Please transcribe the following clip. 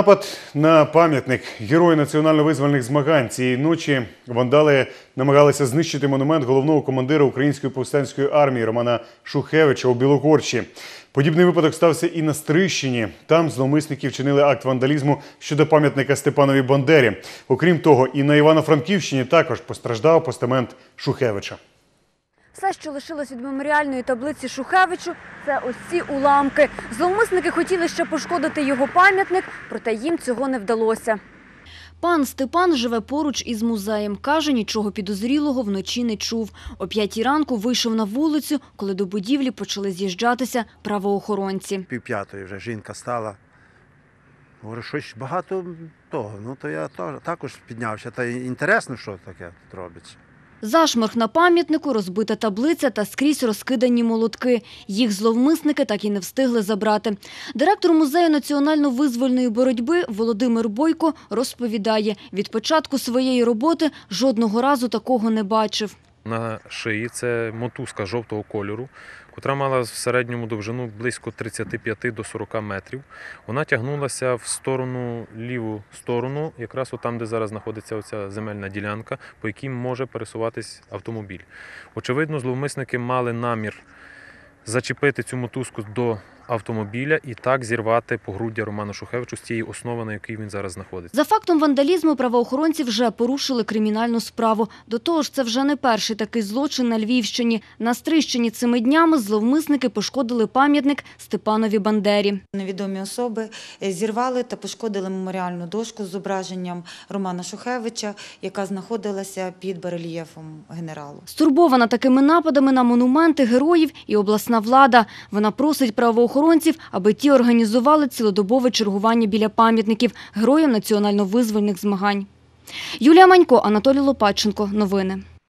Напад на пам'ятник герою національно-визвольних змагань цієї ночі вандали намагалися знищити монумент головного командира української повстанської армії Романа Шухевича у Білогорчі. Подібний випадок стався і на Стрищині. Там зловмисники вчинили акт вандалізму щодо пам'ятника Степанові Бандері. Окрім того, і на Івано-Франківщині також постраждав постамент Шухевича. Все, що лишилось від меморіальної таблиці Шухевичу, це ось ці уламки. Зловмисники хотіли ще пошкодити його пам'ятник, проте їм цього не вдалося. Пан Степан живе поруч із музеєм. Каже, нічого підозрілого вночі не чув. О п'ятій ранку вийшов на вулицю, коли до будівлі почали з'їжджатися правоохоронці. пів п'ятої вже жінка стала. Говорю, щось багато того. Ну то я також піднявся. Та інтересно, що таке тут робиться. Зашморг на пам'ятнику, розбита таблиця та скрізь розкидані молотки. Їх зловмисники так і не встигли забрати. Директор музею національно-визвольної боротьби Володимир Бойко розповідає, від початку своєї роботи жодного разу такого не бачив. На шиї це мотузка жовтого кольору, котра мала в середньому довжину близько 35 до 40 метрів. Вона тягнулася в сторону ліву сторону, якраз отам, де зараз знаходиться оця земельна ділянка, по якій може пересуватись автомобіль. Очевидно, зловмисники мали намір зачепити цю мотузку до автомобіля і так зірвати погруддя Роману Шухевичу з тієї основи, на якій він зараз знаходиться. За фактом вандалізму правоохоронці вже порушили кримінальну справу. До того ж, це вже не перший такий злочин на Львівщині. На Стрищині цими днями зловмисники пошкодили пам'ятник Степанові Бандері. Невідомі особи е, зірвали та пошкодили меморіальну дошку з зображенням Романа Шухевича, яка знаходилася під барельєфом генералу. Стурбована такими нападами на монументи героїв і обласна влада. Вона просить правоохоронців, аби ті організували цілодобове чергування біля пам'ятників героям національно-визвольних змагань. Юлія Манько, Анатолій Лопаченко. Новини.